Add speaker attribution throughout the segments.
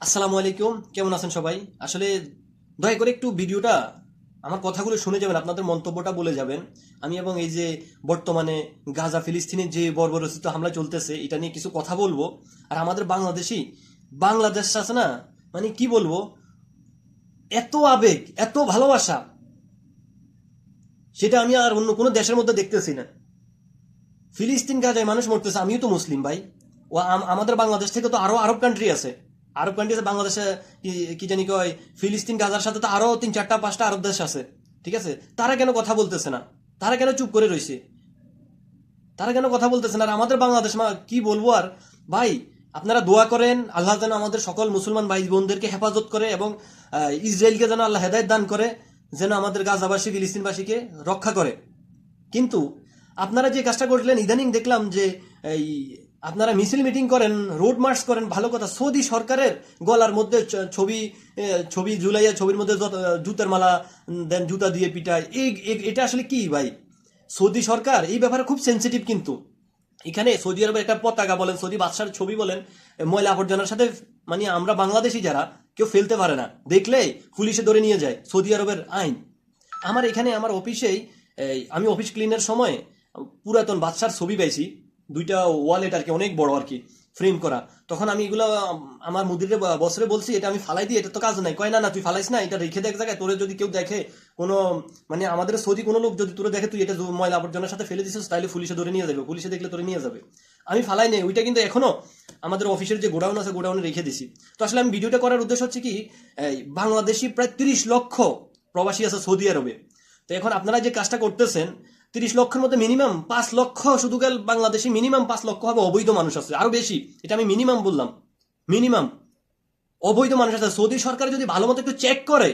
Speaker 1: আসসালামু আলাইকুম, কেমন আছেন সবাই? আসলে দয়া করে একটু ভিডিওটা, আমার কথাগুলো শুনে যাবেন, আপনাদের মন্তব্যটা বলে যাবেন। আমি এবং এই যে বর্তমানে গাজা ফিলিস্তিনের যে বর্বরচিত হামলা চলতেছে, এটা নিয়ে কিছু কথা বলব। আর আমাদের বাংলাদেশি, বাংলাদেশ আছে না? মানে কি বলব? এত আবেগ, এত ভালোবাসা, সেটা আমি আর অন্য কোনো দেশের মধ্যে দেখতেছি না। ফিলিস্তিন, গাজায় মানুষ মরতেছে, আমিও তো মুসলিম ভাই। ও আম- আমাদের বাংলাদেশ থেকে তো আরও আরব কান্ট্রি আছে। আরব কান্ট্রি আছে, বাংলাদেশে, কি- জানি কয়, ফিলিস্তিন, গাজার সাথে তো আরও তিন চারটা, পাঁচটা আরব দেশ আছে, ঠিক আছে? তারা কেন কথা বলতেছে না? তারা কেন চুপ করে রয়েছে তারা কেন কথা বলতেছে না? আর আমাদের বাংলাদেশ, মা, কি বলব আর? ভাই, আপনারা দোয়া করেন, আল্লাহ যেন আমাদের সকল মুসলমান ভাই বোনদেরকে হেফাজত করে এবং ইসরায়েলকে যেন আল্লাহ হেদায়ত দান করে, যেন আমাদের গাজাবাসী, ফিলিস্তিনবাসীকে রক্ষা করে। কিন্তু আপনারা যে কাজটা করলেন, ইদানিং দেখলাম যে, এই আপনারা মিছিল মিটিং করেন, রোড মার্চ করেন, ভালো কথা। সৌদি সরকারের গলার মধ্যে ছবি ছবি ঝুলাইয়া ছবির মধ্যে জুতার মালা দেন, জুতা দিয়ে পিটায়। এই এটা আসলে কি ভাই? সৌদি সরকার এই ব্যাপারে খুব সেন্সিটিভ কিন্তু। এখানে সৌদি আরবের একটা পতাকা বলেন, সৌদি বাদশার ছবি বলেন ময়লা আবর্জনার সাথে মানে আমরা বাংলাদেশি যারা, কেউ ফেলতে পারে না। দেখলে পুলিশে ধরে নিয়ে যায় সৌদি আরবের আইন। আমার এখানে, আমার অফিসেই আমি অফিস ক্লিনের সময় পুরাতন বাদশার ছবি পাইছি। দুইটা ওয়ালেট আর কি, অনেক বড় আর কি ফ্রেম করা। তখন আমি এগুলো, আমার মুদিরে বছরে বলছি, এটা আমি ফালাই দিই, এটা তো কাজ নাই। কয়, না না, তুই ফালাইস না, এটা রেখে দেখ জায়গায়, তোরে যদি কেউ দেখে কোনো মানে আমাদের সৌদি কোনো লোক যদি তোরে দেখে, তুই এটা ময়লা আবর্জনার সাথে ফেলে দিছিস তাহলে পুলিশে ধরে নিয়ে যাবে, পুলিশে দেখলে তোরে নিয়ে যাবে। আমি ফালাই নেই, ওইটা কিন্তু এখনও আমাদের অফিসের যে গোডাউন আছে, গোডাউনে রেখে দিছি। তো আসলে আমি ভিডিওটা করার উদ্দেশ্য হচ্ছে কি বাংলাদেশি প্রায় তিরিশ লক্ষ প্রবাসী আছে সৌদি আরবে। তো এখন আপনারা যে কাজটা করতেছেন তিরিশ লক্ষের মধ্যে মিনিমাম পাঁচ লক্ষ শুধু গেল বাংলাদেশি মিনিমাম পাঁচ লক্ষ হবে অবৈধ মানুষ আছে। আরও বেশি, এটা আমি মিনিমাম বললাম। মিনিমাম অবৈধ মানুষ আছে। সৌদি সরকার যদি ভালো মতো একটু চেক করে,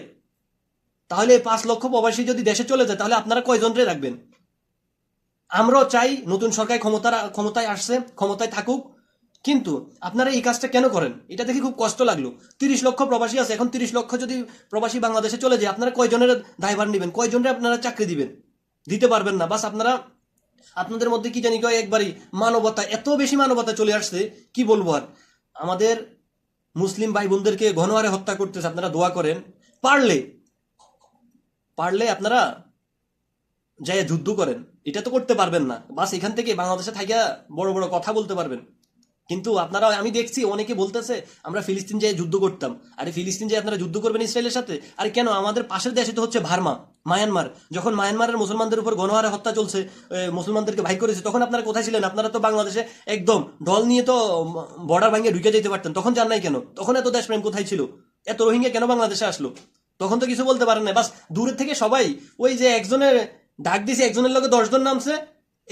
Speaker 1: তাহলে পাঁচ লক্ষ প্রবাসী যদি দেশে চলে যায়, তাহলে আপনারা কয়জনরে রাখবেন? আমরাও চাই নতুন সরকার ক্ষমতা ক্ষমতায় আসছে, ক্ষমতায় থাকুক। কিন্তু আপনারা এই কাজটা কেন করেন? এটা দেখে খুব কষ্ট লাগল। তিরিশ লক্ষ প্রবাসী আছে। এখন তিরিশ লক্ষ যদি প্রবাসী বাংলাদেশে চলে যায়, আপনারা কয়জনের দায়ভার নেবেন? কয়জনের আপনারা চাকরি দিবেন? দিতে পারবেন না। বাস আপনারা, আপনাদের মধ্যে কি জানি কয় একবারই মানবতা, এত বেশি মানবতা চলে আসছে, কি বলব আর? আমাদের মুসলিম ভাই বোনদেরকে ঘনহারে হত্যা করতেছে, আপনারা দোয়া করেন। পারলে পারলে আপনারা যাই যুদ্ধ করেন। এটা তো করতে পারবেন না। বাস এখান থেকে বাংলাদেশে থাকিয়া বড় বড় কথা বলতে পারবেন। কিন্তু আপনারা, আমি দেখছি, অনেকে বলতেছে, আমরা ফিলিস্তিন যাই যুদ্ধ করতাম। আরে ফিলিস্তিন যাই আপনারা যুদ্ধ করবেন ইসরায়েলের সাথে? আর কেন? আমাদের পাশের দেশে তো হচ্ছে ভার্মা। মায়ানমার। যখন মায়ানমারের মুসলমানদের উপর গণহারে হত্যা চলছে মুসলমানদেরকে ভাই করেছে, তখন আপনারা কোথায় ছিলেন? আপনারা তো বাংলাদেশে একদম ঢল নিয়ে তো বর্ডার ভাঙিয়ে ঢুকে যেতে পারতেন। তখন জান নাই কেন? তখন এত দেশপ্রেম কোথায় ছিল? এত রোহিঙ্গা কেন বাংলাদেশে আসলো? তখন তো কিছু বলতে পারেন না বাস, দূরের থেকে সবাই ওই যে একজনের ডাক দিছে, একজনের লোকে দশজন নামছে,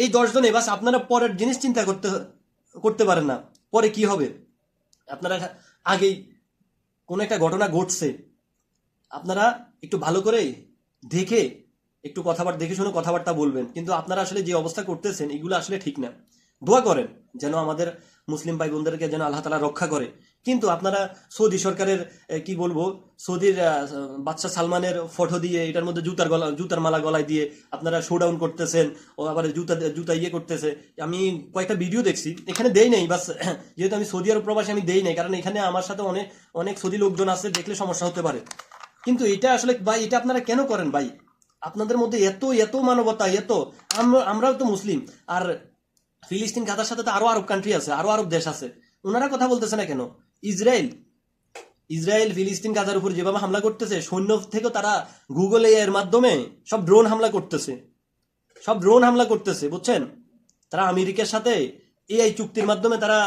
Speaker 1: এই দশজনে, বাস, আপনারা পরের জিনিস চিন্তা করতে করতে পারেন না। পরে কি হবে? আপনারা আগেই কোনো একটা ঘটনা ঘটছে। আপনারা একটু ভালো করে দেখে, একটু কথাবার্তা দেখে শুনে কথাবার্তা বলবেন। কিন্তু আপনারা আসলে যে অবস্থা করতেছেন, এগুলো আসলে ঠিক না। দোয়া করেন যেন আমাদের মুসলিম ভাই বোনদেরকে যেন আল্লাহ তালা রক্ষা করে। কিন্তু আপনারা সৌদি সরকারের কি বলব, সৌদির বাচ্চা সালমানের ফটো দিয়ে, এটার মধ্যে জুতার গলা, জুতার মালা গলায় দিয়ে আপনারা শোডাউন করতেছেন, ও আবার জুতা জুতা ইয়ে করতেছে। আমি কয়েকটা ভিডিও দেখছি, এখানে দেই নাই, বাস, যেহেতু আমি সৌদি আরব প্রবাসী, আমি দেই নাই। কারণ এখানে আমার সাথে অনেক অনেক সৌদি লোকজন আছে, দেখলে সমস্যা হতে পারে। কিন্তু এটা আসলে ভাই, এটা আপনারা কেন করেন ভাই? আপনাদের মধ্যে এত এত মানবতা, এত আমরাও তো মুসলিম, আর ফিলিস্তিন গাজার সাথে তো আরও আরব কান্ট্রি আছে, আরও আরব দেশ আছে। ওনারা কথা বলতেছে না কেন? ইসরায়েল ইসরায়েল ফিলিস্তিন গাজার উপর যেভাবে হামলা করতেছে, সৈন্য থেকে তারা গুগল এর মাধ্যমে সব ড্রোন হামলা করতেছে। সব ড্রোন হামলা করতেছে, বুঝছেন? তারা আমেরিকার সাথে এআই চুক্তির মাধ্যমে তারা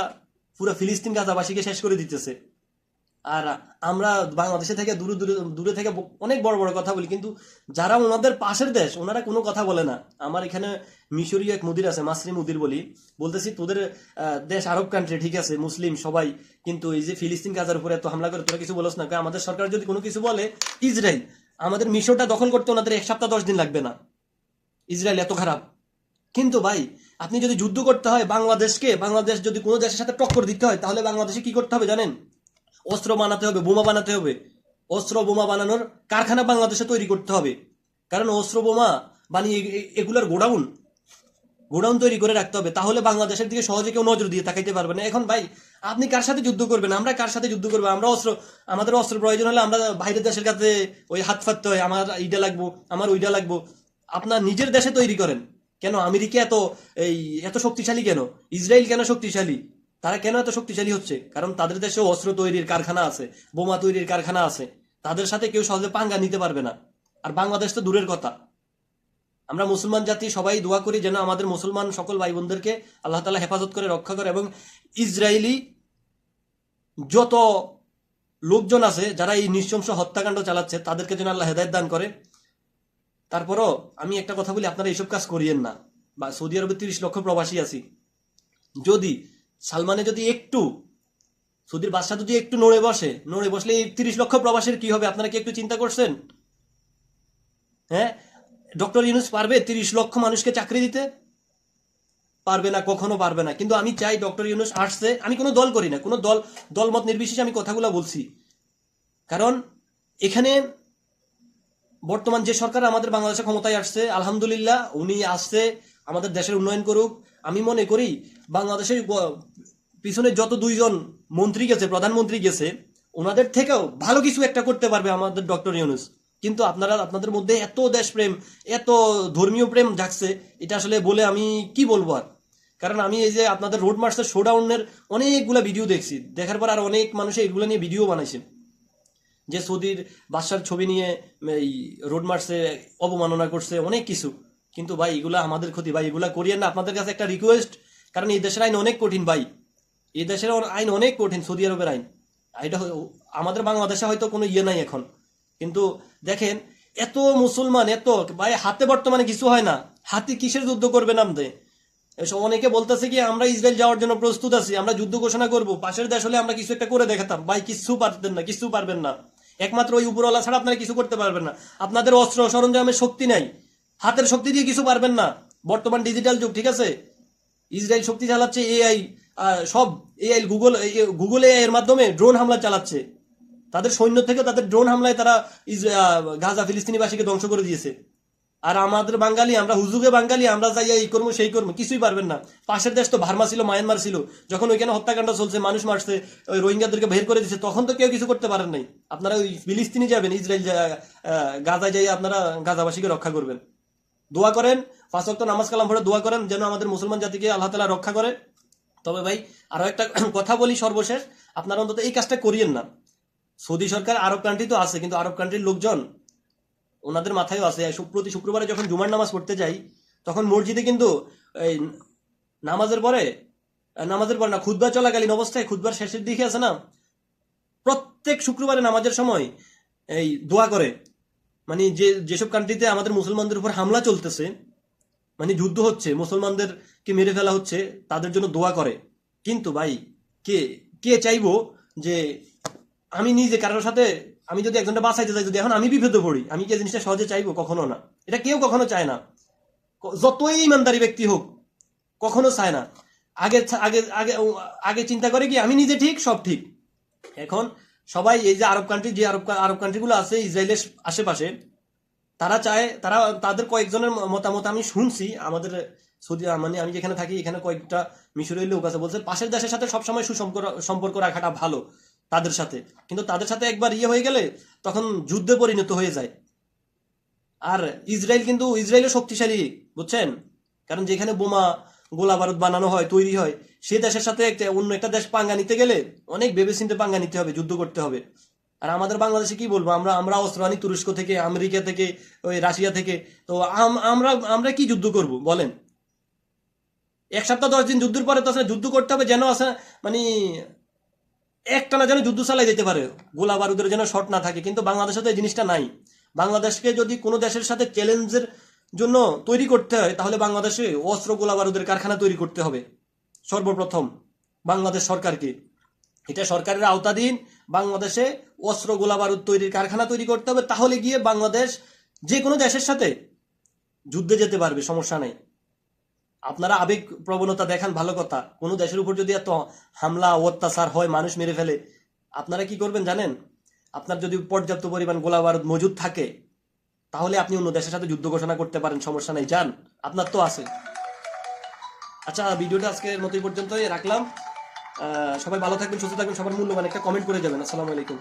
Speaker 1: পুরো ফিলিস্তিন গাজাবাসীকে শেষ করে দিতেছে। আর আমরা বাংলাদেশে থেকে দূরে দূরে দূরে থেকে অনেক বড় বড় কথা বলি, কিন্তু যারা ওনাদের পাশের দেশ, ওনারা কোনো কথা বলে না। আমার এখানে মিশরীয় এক মুদির আছে, মাসরি মুদির বলি। বলতেছি, তোদের দেশ আরব কান্ট্রি ঠিক আছে, মুসলিম সবাই, কিন্তু এই যে ফিলিস্তিন, গাজার উপরে এত হামলা করে, তোরা কিছু বলস না আমাদের সরকার যদি কোনো কিছু বলে, ইসরায়েল, আমাদের মিশরটা দখল করতে ওনাদের এক সপ্তাহ দশ দিন লাগবে না। ইসরায়েল এত খারাপ। কিন্তু ভাই, আপনি যদি যুদ্ধ করতে হয় বাংলাদেশকে, বাংলাদেশ যদি কোনো দেশের সাথে টক্কর দিতে হয়, তাহলে বাংলাদেশে কি করতে হবে জানেন? অস্ত্র বানাতে হবে, বোমা বানাতে হবে। অস্ত্র বোমা বানানোর কারখানা বাংলাদেশে তৈরি করতে হবে। কারণ অস্ত্র বোমা বানিয়ে এগুলার গোডাউন গোডাউন তৈরি করে রাখতে হবে। তাহলে বাংলাদেশের দিকে সহজে কেউ নজর দিয়ে তাকাইতে পারবে না। এখন ভাই, আপনি কার সাথে যুদ্ধ করবেন? আমরা কার সাথে যুদ্ধ করব? আমরা অস্ত্র, আমাদের অস্ত্র প্রয়োজন হলে আমরা বাইরের দেশের কাছে ওই হাত ফাটতে হয়, আমার এইটা লাগবো, আমার ওইটা লাগবো। আপনার নিজের দেশে তৈরি করেন। কেন? আমেরিকা এত, এই, এত শক্তিশালী কেন? ইসরায়েল কেন শক্তিশালী? তারা কেন এত শক্তিশালী হচ্ছে? কারণ তাদের দেশে অস্ত্র তৈরির কারখানা আছে, বোমা তৈরির কারখানা আছে। তাদের সাথে কেউ সহজে পাঙ্গা নিতে পারবে না। আর বাংলাদেশ তো দূরের কথা। আমরা মুসলমান জাতি, সবাই দোয়া করি যেন আমাদের মুসলমান সকল ভাই বোনদেরকে আল্লাহ তালা হেফাজত করে, রক্ষা করে এবং ইসরায়েলি যত লোকজন আছে, যারা এই নৃশংস হত্যাকাণ্ড চালাচ্ছে, তাদেরকে যেন আল্লাহ হেদায়ত দান করে। তারপরও আমি একটা কথা বলি, আপনারা এইসব কাজ করিয়েন না। বা সৌদি আরবে তিরিশ লক্ষ প্রবাসী আছি। যদি সালমানে যদি একটু, সৌদির বাদশাহ যদি একটু নড়ে বসে, নড়ে বসলে এই তিরিশ লক্ষ প্রবাসের কি হবে? আপনারা কি একটু চিন্তা করছেন? হ্যাঁ? ডক্টর ইউনুস পারবে তিরিশ লক্ষ মানুষকে চাকরি দিতে? পারবে না, কখনো পারবে না। কিন্তু আমি চাই ডক্টর ইউনুস আসছে। আমি কোনো দল করি না। কোনো দল, দলমত নির্বিশেষে আমি কথাগুলো বলছি। কারণ এখানে বর্তমান যে সরকার আমাদের বাংলাদেশে ক্ষমতায় আসছে, আলহামদুলিল্লাহ, উনি আসছে আমাদের দেশের উন্নয়ন করুক, আমি মনে করি বাংলাদেশের পিছনে যত দুইজন মন্ত্রী গেছে, প্রধানমন্ত্রী গেছে, ওনাদের থেকেও ভালো কিছু একটা করতে পারবে আমাদের ডক্টর ইউনুস। কিন্তু আপনারা, আপনাদের মধ্যে এত দেশপ্রেম, এত ধর্মীয় প্রেম জাগছে, এটা আসলে বলে আমি কি বলব আর? কারণ আমি এই যে আপনাদের রোড মার্চের শোডাউনের অনেকগুলো ভিডিও দেখছি। দেখার পর আর অনেক মানুষ এইগুলো নিয়ে ভিডিও বানাইছে। যে সৌদির বাদশার ছবি নিয়ে এই রোড মার্চে অবমাননা করছে, অনেক কিছু। কিন্তু ভাই, এগুলা আমাদের ক্ষতি। ভাই, এগুলা করিয়েন না, আপনাদের কাছে একটা রিকোয়েস্ট কারণ এই দেশের আইন অনেক কঠিন ভাই। এই দেশের আইন অনেক কঠিন, সৌদি আরবের আইন। এটা আমাদের বাংলাদেশে হয়তো কোনো ইয়ে নাই এখন। কিন্তু দেখেন, এত মুসলমান, এত, ভাই, হাতে বর্তমানে কিছু হয় না। হাতে কিসের যুদ্ধ করবে নামতে? অনেকে বলতেছে কি, আমরা ইসরায়েল যাওয়ার জন্য প্রস্তুত আছি, আমরা যুদ্ধ ঘোষণা করব। পাশের দেশ হলে আমরা কিছু একটা করে দেখাতাম। ভাই কিছু পারতেন না কিছু পারবেন না। একমাত্র ওই উপরওয়ালা ছাড়া আপনারা কিছু করতে পারবেন না। আপনাদের অস্ত্র সরঞ্জামের শক্তি নাই। হাতের শক্তি দিয়ে কিছু পারবেন না। বর্তমান ডিজিটাল যুগ, ঠিক আছে? ইসরায়েল শক্তি চালাচ্ছে এআই সব এআই গুগল গুগল এআই এর মাধ্যমে ড্রোন হামলা চালাচ্ছে। তাদের সৈন্য থেকে তাদের ড্রোন হামলায় তারা গাজা, ফিলিস্তিনিবাসীকে ধ্বংস করে দিয়েছে। আর আমাদের বাঙালি, আমরা হুজুগে বাঙালি, আমরা যাই, এই করব, সেই করব, কিছুই পারবেন না। পাশের দেশ তো ভার্মা ছিল, মায়ানমার ছিল। যখন ওইখানে হত্যাকাণ্ড চলছে, মানুষ মারছে, ওই রোহিঙ্গাদেরকে বের করে দিচ্ছে তখন তো কেউ কিছু করতে পারেন নাই। আপনারা ওই ফিলিস্তিনি যাবেন, ইসরায়েল গাজায় যাই আপনারা গাজাবাসীকে রক্ষা করবেন। দোয়া করেন, পাঁচ নামাজ কালাম ভরে দোয়া করেন যেন আমাদের মুসলমান জাতিকে আল্লাহ তালা রক্ষা করে। তবে ভাই, আরও একটা কথা বলি সর্বশেষ, আপনারা অন্তত এই কাজটা করিয়েন না। সৌদি সরকার, আরব কান্ট্রি তো আছে, কিন্তু আরব কান্ট্রির লোকজন ওনাদের মাথায়ও আছে প্রতি শুক্রবারে যখন জুমার নামাজ পড়তে যাই, তখন মসজিদে কিন্তু এই নামাজের পরে, নামাজের পর না খুদবা চলাকালীন অবস্থায় খুদবার শেষের দিকে আছে না, প্রত্যেক শুক্রবারে নামাজের সময় এই দোয়া করে। মানে যে, যেসব কান্ট্রিতে আমাদের মুসলমানদের উপর হামলা চলতেছে মানে যুদ্ধ হচ্ছে, মুসলমানদেরকে মেরে ফেলা হচ্ছে, তাদের জন্য দোয়া করে। কিন্তু ভাই, কে কে চাইব যে আমি নিজে, কারোর সাথে আমি যদি একজনটা বাঁচাইতে চাই, যদি এখন আমি বিপদে পড়ি, আমি কি জিনিসটা সহজে চাইব? কখনো না। এটা কেউ কখনো চায় না। যতই ইমানদারি ব্যক্তি হোক, কখনো চায় না। আগে আগে আগে আগে চিন্তা করে কি, আমি নিজে ঠিক, সব ঠিক। এখন সবাই এই যে আরব কান্ট্রি যে আরব আরব কান্ট্রিগুলো আছে, ইসরায়েলের আশেপাশে, তারা চায়, তারা, তাদের কয়েকজনের মতামত আমি শুনছি। আমাদের সৌদি মানে আমি যেখানে থাকি, এখানে কয়েকটা মিশরীয় লোক আছে, বলছে পাশের দেশের সাথে সবসময় সুসম্পর্ক সম্পর্ক রাখাটা ভালো, তাদের সাথে। কিন্তু তাদের সাথে একবার ইয়ে হয়ে গেলে তখন যুদ্ধে পরিণত হয়ে যায়। আর ইসরায়েল কিন্তু, ইসরায়েলও শক্তিশালী, বুঝছেন? কারণ যেখানে বোমা, গোলা বারুদ বানানো হয়, তৈরি হয় সেই দেশের সাথে একটা অন্য একটা দেশ পাঙ্গা নিতে গেলে অনেক ভেবেচিন্তে পাঙ্গা নিতে হবে, যুদ্ধ করতে হবে। আর আমাদের বাংলাদেশে কি বলব, আমরা আমরা অস্ত্র আনি তুরস্ক থেকে, আমেরিকা থেকে, ওই রাশিয়া থেকে। তো আম- আমরা আমরা কি যুদ্ধ করব, বলেন? এক সপ্তাহ দশ দিন যুদ্ধের পরে তো আসলে যুদ্ধ করতে হবে, যেন আসলে মানে একটানা যেন যুদ্ধ চালাই যেতে পারে, গোলা বারুদের যেন শর্ট না থাকে। কিন্তু বাংলাদেশে তো এই জিনিসটা নাই। বাংলাদেশকে যদি কোনো দেশের সাথে চ্যালেঞ্জের জন্য তৈরি করতে হয়, তাহলে বাংলাদেশে অস্ত্র গোলা বারুদের কারখানা তৈরি করতে হবে। সর্বপ্রথম বাংলাদেশ সরকারকে। এটা সরকারের আওতাধীন, বাংলাদেশে অস্ত্র গোলা বারুদ তৈরির কারখানা তৈরি করতে হবে, তাহলে গিয়ে বাংলাদেশ যে কোনো দেশের সাথে যুদ্ধে যেতে পারবে, সমস্যা নেই। আপনারা আবেগ প্রবণতা দেখান, ভালো কথা। কোনো দেশের উপর যদি এত হামলা, অত্যাচার হয়, মানুষ মেরে ফেলে, আপনারা কি করবেন জানেন? আপনার যদি পর্যাপ্ত পরিমাণ গোলা বারুদ মজুদ থাকে, তাহলে আপনি অন্য দেশের সাথে যুদ্ধ ঘোষণা করতে পারেন, সমস্যা নেই। যান, আপনার তো আছে। আচ্ছা ভিডিওটা আজকের মতো এই পর্যন্তই রাখলাম। সবাই ভালো থাকবেন, সুস্থ থাকবেন, সবার মূল্যবান একটা কমেন্ট করে যাবেন। আসসালামু আলাইকুম।